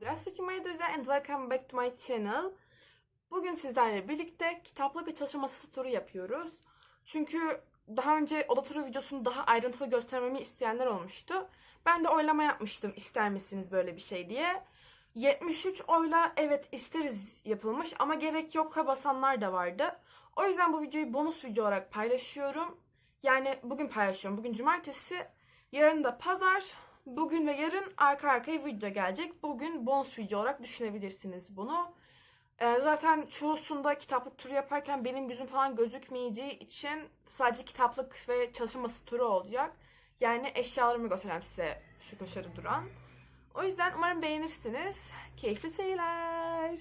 Здравствуйте, мои друзья, and welcome back to my channel. Bugün sizlerle birlikte kitaplık ve çalışma masası turu yapıyoruz. Çünkü daha önce oda turu videosunu daha ayrıntılı göstermemi isteyenler olmuştu. Ben de oylama yapmıştım ister misiniz böyle bir şey diye. 73 oyla evet isteriz yapılmış ama gerek yok basanlar da vardı. O yüzden bu videoyu bonus video olarak paylaşıyorum. Yani bugün paylaşıyorum. Bugün cumartesi, yarın da pazar. Bugün ve yarın arka arkaya video gelecek. Bugün bonus video olarak düşünebilirsiniz bunu. Ee, zaten çoğusunda kitaplık turu yaparken benim yüzüm falan gözükmeyeceği için sadece kitaplık ve çalışma masası turu olacak. Yani eşyalarımı göstereceğim size şu köşede duran. O yüzden umarım beğenirsiniz. Keyifli seyirler.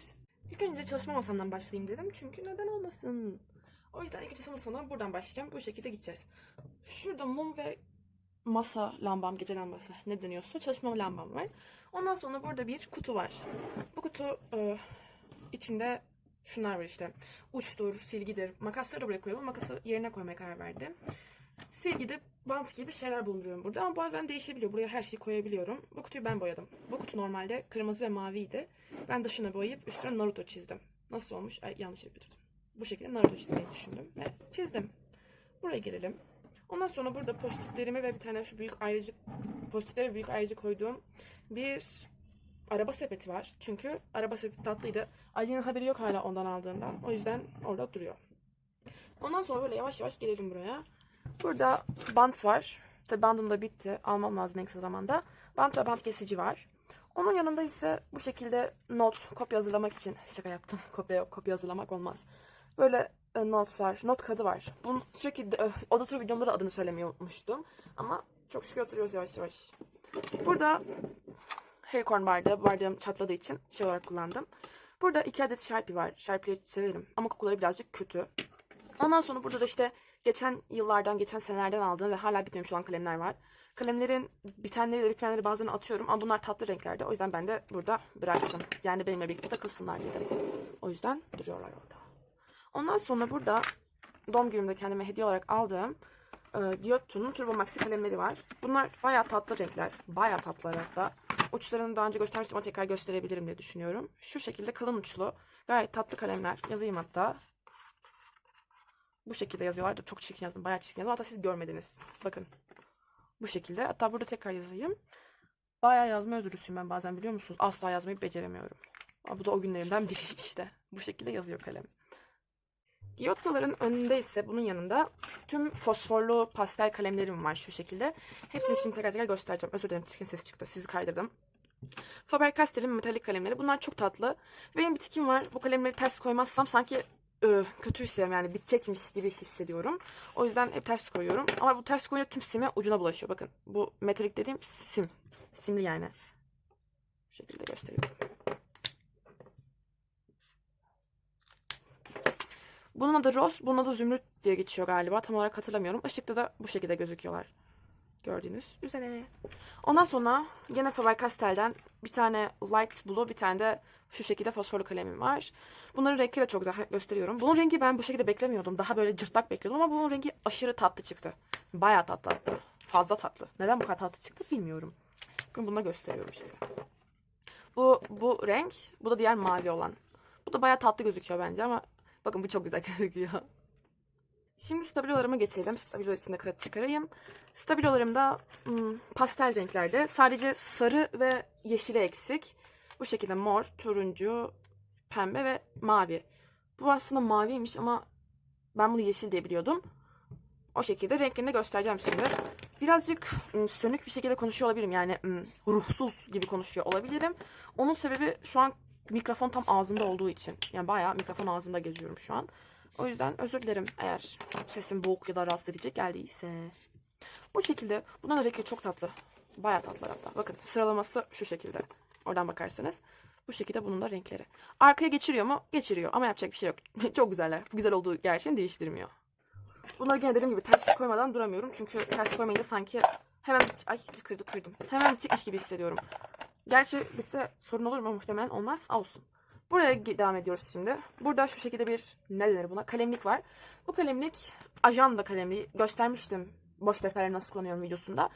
İlk önce çalışma masamdan başlayayım dedim. Çünkü neden olmasın? O yüzden ilk çalışma masamdan buradan başlayacağım. Bu şekilde gideceğiz. Şurada mum ve masa lambam, gece lambası ne deniyorsa çalışma lambam var. Ondan sonra burada bir kutu var. Bu kutu e, içinde şunlar var işte. Uçtur, silgidir. Makasları da buraya koyuyorum. Makası yerine koymaya karar verdim. Silgidir, bant gibi şeyler bulunduruyorum burada ama bazen değişebiliyor. Buraya her şeyi koyabiliyorum. Bu kutuyu ben boyadım. Bu kutu normalde kırmızı ve maviydi. Ben dışına boyayıp üstüne Naruto çizdim. Nasıl olmuş? Ay, yanlış yapıyordum. Bu şekilde Naruto çizmeyi düşündüm ve çizdim. Buraya girelim. Ondan sonra burada postitlerimi ve bir tane şu büyük ayrıcı postitleri büyük ayrıcı koyduğum bir araba sepeti var. Çünkü araba sepeti tatlıydı. Ali'nin haberi yok hala ondan aldığından. O yüzden orada duruyor. Ondan sonra böyle yavaş yavaş gelelim buraya. Burada bant var. Tabi bandım da bitti. Almam lazım en kısa zamanda. Bant ve bant kesici var. Onun yanında ise bu şekilde not, kopya hazırlamak için şaka yaptım. Kopya kopya hazırlamak olmaz. Böyle not var, not kadı var. Bunun sürekli e, oda turu videomda da adını söylemeyi unutmuştum. Ama çok şükür hatırlıyoruz yavaş yavaş. Burada Hellcorn vardı. Bardağım çatladığı için şey olarak kullandım. Burada iki adet Sharpie var. Sharpie'leri severim ama kokuları birazcık kötü. Ondan sonra burada da işte geçen yıllardan, geçen senelerden aldığım ve hala bitmemiş olan kalemler var. Kalemlerin bitenleri de bitmeyenleri bazen atıyorum ama bunlar tatlı renklerde. O yüzden ben de burada bıraktım. Yani benimle birlikte takılsınlar diye. O yüzden duruyorlar orada. Ondan sonra burada doğum günümde kendime hediye olarak aldığım e, Giotto'nun Turbo Maxi kalemleri var. Bunlar bayağı tatlı renkler. Bayağı tatlılar hatta. Uçlarını daha önce göstermiştim ama tekrar gösterebilirim diye düşünüyorum. Şu şekilde kalın uçlu. Gayet tatlı kalemler. Yazayım hatta. Bu şekilde yazıyorlar. Dur, Çok çirkin yazdım. Bayağı çirkin yazdım. Hatta siz görmediniz. Bakın. Bu şekilde. Hatta burada tekrar yazayım. Bayağı yazma özürlüsüyüm ben bazen biliyor musunuz? Asla yazmayı beceremiyorum. Ama bu da o günlerimden biri işte. Bu şekilde yazıyor kalem. Giotto'ların önünde ise bunun yanında tüm fosforlu pastel kalemlerim var şu şekilde. Hepsini şimdi tekrar tekrar göstereceğim. Özür dilerim çirkin ses çıktı. Sizi kaydırdım. Faber-Castell'in metalik kalemleri. Bunlar çok tatlı. Benim bir tikim var. Bu kalemleri ters koymazsam sanki ö, kötü hissediyorum. Yani bitecekmiş gibi hissediyorum. O yüzden hep ters koyuyorum. Ama bu ters koyunca tüm sime ucuna bulaşıyor. Bakın bu metalik dediğim sim. Simli yani. Bu şekilde gösteriyorum. Bunun adı Rose, bunun adı Zümrüt diye geçiyor galiba. Tam olarak hatırlamıyorum. Işıkta da bu şekilde gözüküyorlar. Gördüğünüz üzere. Ondan sonra yine Faber-Castell'den bir tane light blue, bir tane de şu şekilde fosforlu kalemim var. Bunların renkleri de çok güzel gösteriyorum. Bunun rengi ben bu şekilde beklemiyordum. Daha böyle cırtlak bekliyordum ama bunun rengi aşırı tatlı çıktı. Bayağı tatlı hatta. Fazla tatlı. Neden bu kadar tatlı çıktı bilmiyorum. Bakın bunu da gösteriyorum şöyle. Bu, bu renk, bu da diğer mavi olan. Bu da bayağı tatlı gözüküyor bence ama bakın bu çok güzel gözüküyor. Şimdi stabilolarıma geçelim. Stabilo içinde kağıt çıkarayım. Stabilolarımda hmm, pastel renklerde. Sadece sarı ve yeşili eksik. Bu şekilde mor, turuncu, pembe ve mavi. Bu aslında maviymiş ama ben bunu yeşil diye biliyordum. O şekilde renklerini göstereceğim şimdi. Birazcık hmm, sönük bir şekilde konuşuyor olabilirim. Yani hmm, ruhsuz gibi konuşuyor olabilirim. Onun sebebi şu an mikrofon tam ağzımda olduğu için. Yani bayağı mikrofon ağzımda geziyorum şu an. O yüzden özür dilerim eğer sesim boğuk ya da rahatsız edici geldiyse. Bu şekilde. Bundan da renkleri çok tatlı. Bayağı tatlı hatta. Bakın sıralaması şu şekilde. Oradan bakarsanız. Bu şekilde bunun da renkleri. Arkaya geçiriyor mu? Geçiriyor. Ama yapacak bir şey yok. çok güzeller. Bu güzel olduğu gerçeğini değiştirmiyor. Bunları gene dediğim gibi ters koymadan duramıyorum. Çünkü ters koymayınca sanki hemen ay kırdı kırdım. Hemen bitecekmiş gibi hissediyorum. Gerçi bitse sorun olur mu? Muhtemelen olmaz. Olsun. Buraya devam ediyoruz şimdi. Burada şu şekilde bir ne denir buna? Kalemlik var. Bu kalemlik ajanda kalemliği. Göstermiştim boş defterleri nasıl kullanıyorum videosunda.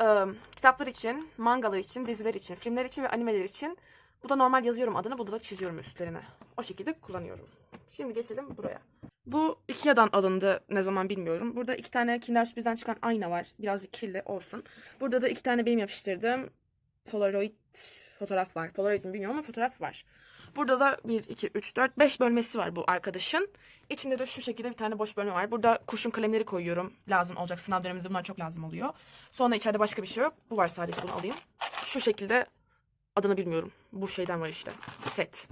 Ee, kitaplar için, mangalar için, diziler için, filmler için ve animeler için Bu da normal yazıyorum adını. Burada da çiziyorum üstlerine. O şekilde kullanıyorum. Şimdi geçelim buraya. Bu Ikea'dan alındı ne zaman bilmiyorum. Burada iki tane Kinder Sürpriz'den çıkan ayna var. Birazcık kirli olsun. Burada da iki tane benim yapıştırdığım Polaroid fotoğraf var. Polaroid mi bilmiyorum ama fotoğraf var. Burada da 1, 2, 3, 4, 5 bölmesi var bu arkadaşın. İçinde de şu şekilde bir tane boş bölme var. Burada kurşun kalemleri koyuyorum. Lazım olacak. Sınav döneminde bunlar çok lazım oluyor. Sonra içeride başka bir şey yok. Bu var sadece bunu alayım. Şu şekilde adını bilmiyorum. Bu şeyden var işte. Set.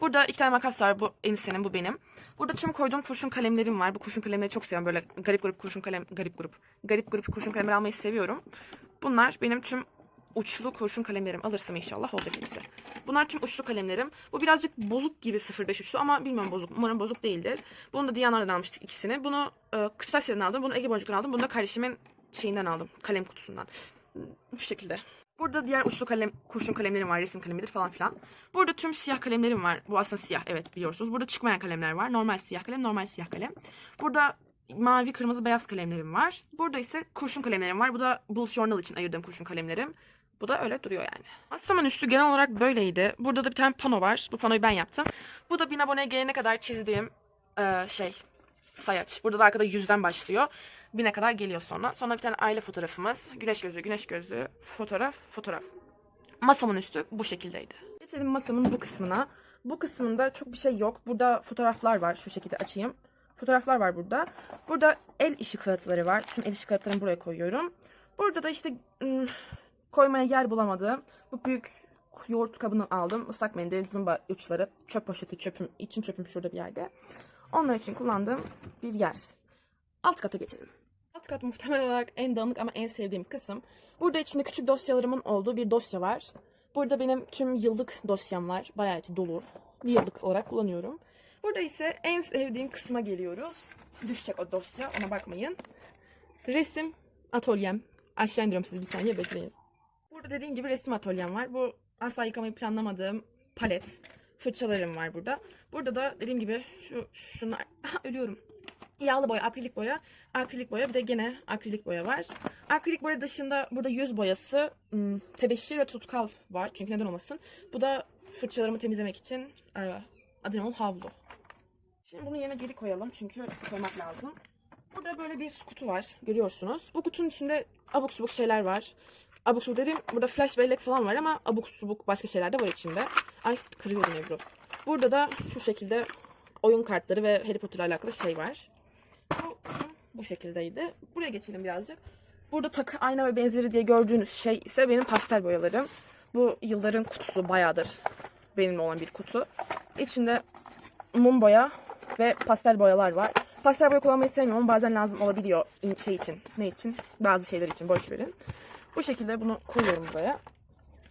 Burada iki tane makas var. Bu Enise'nin, bu benim. Burada tüm koyduğum kurşun kalemlerim var. Bu kurşun kalemleri çok seviyorum. Böyle garip grup kurşun kalem, garip grup. Garip grup kurşun kalemleri almayı seviyorum. Bunlar benim tüm uçlu kurşun kalemlerim. Alırsam inşallah olacak hepsi. Bunlar tüm uçlu kalemlerim. Bu birazcık bozuk gibi 05 uçlu ama bilmiyorum bozuk. Umarım bozuk değildir. Bunu da Diyanar'dan almıştık ikisini. Bunu e, Kıçtaşya'dan aldım. Bunu Ege Boncuk'tan aldım. Bunu da kardeşimin şeyinden aldım. Kalem kutusundan. Bu şekilde. Burada diğer uçlu kalem, kurşun kalemlerim var. Resim kalemidir falan filan. Burada tüm siyah kalemlerim var. Bu aslında siyah evet biliyorsunuz. Burada çıkmayan kalemler var. Normal siyah kalem, normal siyah kalem. Burada mavi, kırmızı, beyaz kalemlerim var. Burada ise kurşun kalemlerim var. Bu da Bulls Journal için ayırdığım kurşun kalemlerim. Bu da öyle duruyor yani. Masamın üstü genel olarak böyleydi. Burada da bir tane pano var. Bu panoyu ben yaptım. Bu da bin aboneye gelene kadar çizdiğim eee, şey sayaç. Burada da arkada yüzden başlıyor. Bine kadar geliyor sonra. Sonra bir tane aile fotoğrafımız. Güneş gözlüğü, güneş gözlüğü, fotoğraf, fotoğraf. Masamın üstü bu şekildeydi. Geçelim masamın bu kısmına. Bu kısmında çok bir şey yok. Burada fotoğraflar var. Şu şekilde açayım. Fotoğraflar var burada. Burada el işi kağıtları var. Tüm el işi kağıtlarını buraya koyuyorum. Burada da işte ım, koymaya yer bulamadım. Bu büyük yoğurt kabını aldım. Islak mendil, zımba uçları, çöp poşeti, çöpüm, için çöpüm şurada bir yerde. Onlar için kullandığım bir yer. Alt kata geçelim. Alt kat muhtemel olarak en dağınık ama en sevdiğim kısım. Burada içinde küçük dosyalarımın olduğu bir dosya var. Burada benim tüm yıllık dosyam var. Bayağı içi dolu. Yıllık olarak kullanıyorum. Burada ise en sevdiğim kısma geliyoruz. Düşecek o dosya ona bakmayın. Resim atölyem. Aşağı indiriyorum sizi bir saniye bekleyin. Dediğim gibi resim atölyem var. Bu asla yıkamayı planlamadığım palet. Fırçalarım var burada. Burada da dediğim gibi şu şunlar ölüyorum. Yağlı boya, akrilik boya, akrilik boya bir de gene akrilik boya var. Akrilik boya dışında burada yüz boyası, ım, tebeşir ve tutkal var. Çünkü neden olmasın. Bu da fırçalarımı temizlemek için e, adrenalin havlu. Şimdi bunu yerine geri koyalım çünkü koymak lazım. Burada böyle bir kutu var görüyorsunuz. Bu kutunun içinde abuk subuk şeyler var. Abuk subuk dediğim burada flash bellek falan var ama abuk subuk başka şeyler de var içinde. Ay kırıyorum Ebru. Burada da şu şekilde oyun kartları ve Harry Potter ile alakalı şey var. Bu kısım bu şekildeydi. Buraya geçelim birazcık. Burada takı, ayna ve benzeri diye gördüğünüz şey ise benim pastel boyalarım. Bu yılların kutusu bayağıdır benimle olan bir kutu. İçinde mum boya ve pastel boyalar var. Pastel boya kullanmayı sevmiyorum ama bazen lazım olabiliyor şey için. Ne için? Bazı şeyler için boş verin. Bu şekilde bunu koyuyorum buraya.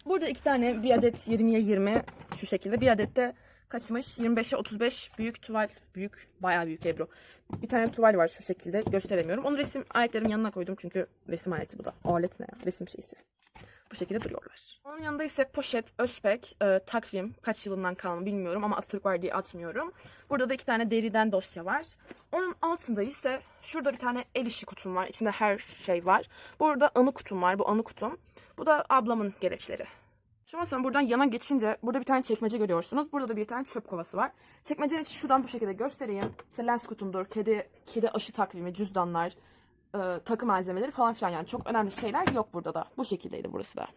Burada iki tane bir adet 20'ye 20 şu şekilde. Bir adet de kaçmış 25'e 35 büyük tuval. Büyük bayağı büyük Ebru. Bir tane tuval var şu şekilde gösteremiyorum. Onu resim aletlerimin yanına koydum çünkü resim aleti bu da. O alet ne ya? Resim şeysi. Bu şekilde duruyorlar. Onun yanında ise poşet, özpek, e, takvim. Kaç yılından kalma bilmiyorum ama Atatürk var diye atmıyorum. Burada da iki tane deriden dosya var. Onun altında ise şurada bir tane el işi kutum var. İçinde her şey var. Burada anı kutum var. Bu anı kutum. Bu da ablamın gereçleri. Şu masanın buradan yana geçince burada bir tane çekmece görüyorsunuz. Burada da bir tane çöp kovası var. Çekmecenin içi şuradan bu şekilde göstereyim. İşte lens kutumdur, kedi, kedi aşı takvimi, cüzdanlar, e, takı malzemeleri falan filan yani çok önemli şeyler yok burada da. Bu şekildeydi burası da.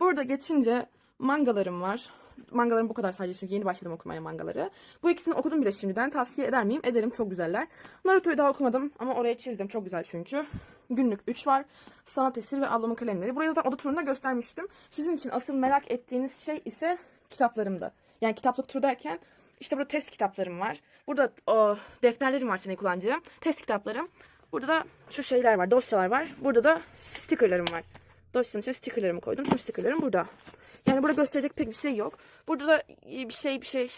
Burada geçince mangalarım var. Mangalarım bu kadar sadece çünkü yeni başladım okumaya mangaları. Bu ikisini okudum bile şimdiden. Tavsiye eder miyim? Ederim. Çok güzeller. Naruto'yu daha okumadım ama oraya çizdim. Çok güzel çünkü. Günlük 3 var. Sanat eseri ve ablamın kalemleri. Burayı zaten oda turunda göstermiştim. Sizin için asıl merak ettiğiniz şey ise kitaplarımda. Yani kitaplık turu derken işte burada test kitaplarım var. Burada o, defterlerim var senin kullanacağım. Test kitaplarım. Burada da şu şeyler var, dosyalar var. Burada da stickerlarım var. Dosyanın içine stickerlarımı koydum. Tüm stickerlarım burada. Yani burada gösterecek pek bir şey yok. Burada da bir şey bir şey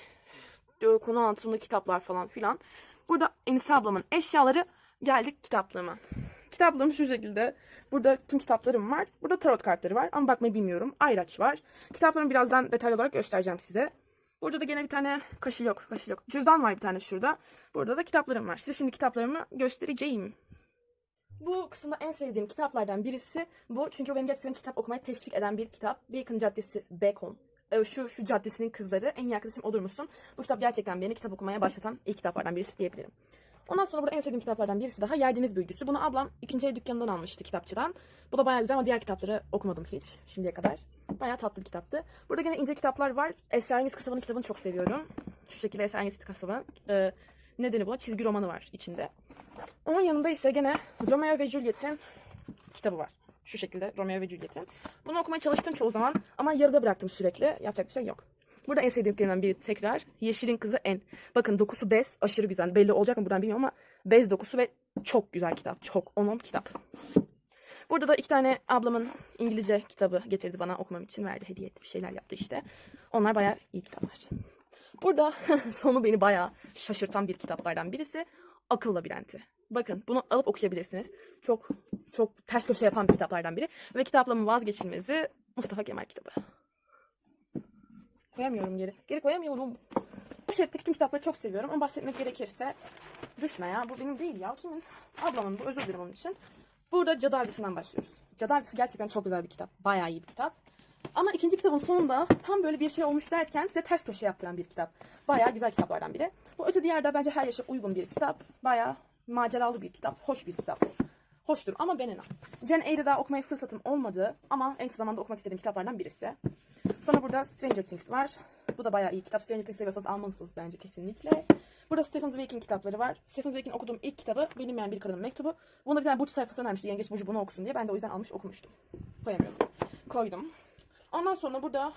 konu anlatımlı kitaplar falan filan. Burada Enis ablamın eşyaları geldik kitaplığıma. Kitaplığım şu şekilde. Burada tüm kitaplarım var. Burada tarot kartları var ama bakmayı bilmiyorum. Ayraç var. Kitaplarımı birazdan detaylı olarak göstereceğim size. Burada da gene bir tane kaşı yok, kaşı yok. Cüzdan var bir tane şurada. Burada da kitaplarım var. Size şimdi kitaplarımı göstereceğim. Bu kısımda en sevdiğim kitaplardan birisi bu. Çünkü benim gerçekten kitap okumaya teşvik eden bir kitap. Bacon Caddesi Bacon. e, şu şu caddesinin kızları en iyi arkadaşım olur musun? Bu kitap gerçekten beni kitap okumaya başlatan ilk kitaplardan birisi diyebilirim. Ondan sonra burada en sevdiğim kitaplardan birisi daha Yerdeniz Büyücüsü. Bunu ablam ikinci el dükkanından almıştı kitapçıdan. Bu da bayağı güzel ama diğer kitapları okumadım hiç şimdiye kadar. Bayağı tatlı bir kitaptı. Burada gene ince kitaplar var. Esrarengiz Kasaba'nın kitabını çok seviyorum. Şu şekilde Esrarengiz Kasaba. Ee, nedeni buna çizgi romanı var içinde. Onun yanında ise gene Romeo ve Juliet'in kitabı var. Şu şekilde Romeo ve Juliet'in. Bunu okumaya çalıştım çoğu zaman ama yarıda bıraktım sürekli. Yapacak bir şey yok. Burada en sevdiklerimden biri tekrar Yeşilin Kızı En. Bakın dokusu bez aşırı güzel. Belli olacak mı buradan bilmiyorum ama bez dokusu ve çok güzel kitap. Çok. Onun kitap. Burada da iki tane ablamın İngilizce kitabı getirdi bana okumam için verdi. Hediye etti bir şeyler yaptı işte. Onlar bayağı iyi kitaplar. Burada sonu beni bayağı şaşırtan bir kitaplardan birisi. Akıl Labirenti. Bakın bunu alıp okuyabilirsiniz. Çok çok ters köşe yapan bir kitaplardan biri. Ve kitaplamın vazgeçilmezi Mustafa Kemal kitabı. Koyamıyorum geri. Geri koyamıyorum. Bu şeritteki tüm kitapları çok seviyorum ama bahsetmek gerekirse düşme ya. Bu benim değil ya. Kimin? Ablamın bu. Özür dilerim onun için. Burada Cadı Avcısı'ndan başlıyoruz. Cadı Avcısı gerçekten çok güzel bir kitap. Bayağı iyi bir kitap. Ama ikinci kitabın sonunda tam böyle bir şey olmuş derken size ters köşe yaptıran bir kitap. Bayağı güzel kitaplardan biri. Bu öte diğerde bence her yaşa uygun bir kitap. Bayağı maceralı bir kitap. Hoş bir kitap. Hoştur ama Benena. Jane Eyre'i daha okumaya fırsatım olmadı ama en kısa zamanda okumak istediğim kitaplardan birisi. Sonra burada Stranger Things var. Bu da bayağı iyi kitap. Stranger Things seviyorsanız almalısınız bence kesinlikle. Burada Stephen Zweig'in kitapları var. Stephen Zweig'in okuduğum ilk kitabı Bilinmeyen Bir Kadının Mektubu. Bunda bir tane burç sayfası önermişti. Yengeç Burcu bunu okusun diye. Ben de o yüzden almış okumuştum. Koyamıyorum. Koydum. Ondan sonra burada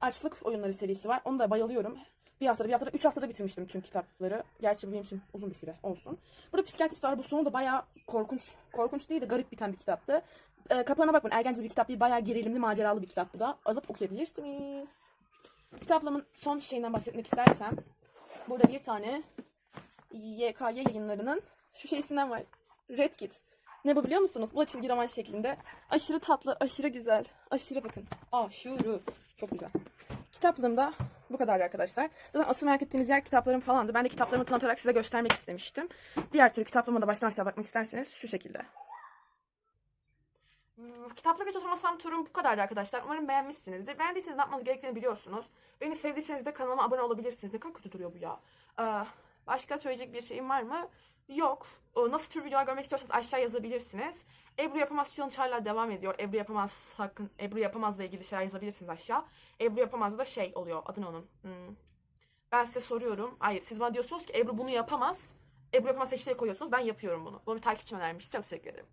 Açlık Oyunları serisi var. Onu da bayılıyorum. Bir haftada, bir haftada, üç haftada bitirmiştim tüm kitapları. Gerçi benim için uzun bir süre olsun. Burada psikiyatrist var. Bu sonu da bayağı korkunç. Korkunç değil de garip biten bir kitaptı. Ee, kapağına bakmayın. Ergence bir kitap değil. Bayağı gerilimli, maceralı bir kitap bu da. Alıp okuyabilirsiniz. Kitaplamın son şeyinden bahsetmek istersem. Burada bir tane YKY yayınlarının şu şeysinden var. Red Kit. Ne bu biliyor musunuz? Bu da çizgi roman şeklinde. Aşırı tatlı, aşırı güzel. Aşırı bakın. Aşırı. Çok güzel. Kitaplığım da bu kadar arkadaşlar. Zaten asıl merak ettiğiniz yer kitaplarım falandı. Ben de kitaplarımı tanıtarak size göstermek istemiştim. Diğer türlü kitaplığıma da baştan aşağı bakmak isterseniz şu şekilde. Hmm, Kitaplık çalışmasam turum bu kadardı arkadaşlar. Umarım beğenmişsinizdir. Beğendiyseniz ne yapmanız gerektiğini biliyorsunuz. Beni sevdiyseniz de kanalıma abone olabilirsiniz. Ne kadar kötü duruyor bu ya. Ee, başka söyleyecek bir şeyim var mı? Yok. Nasıl tür videolar görmek istiyorsanız aşağı yazabilirsiniz. Ebru Yapamaz Challenge hala devam ediyor. Ebru Yapamaz hakkın Ebru Yapamaz'la ilgili şeyler yazabilirsiniz aşağı. Ebru Yapamaz'da şey oluyor. Adı ne onun? Hmm. Ben size soruyorum. Hayır siz bana diyorsunuz ki Ebru bunu yapamaz. Ebru Yapamaz hashtag koyuyorsunuz. Ben yapıyorum bunu. Bunu bir takipçim önermiş. Çok teşekkür ederim.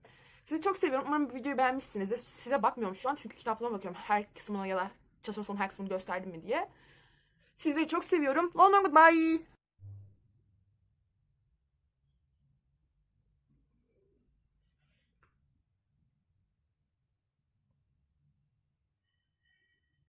Sizi çok seviyorum. Umarım videoyu beğenmişsinizdir. Size bakmıyorum şu an çünkü kitaplarıma bakıyorum. Her kısmına ya da çalışmasının her kısmını gösterdim mi diye. Sizleri çok seviyorum. Long long goodbye.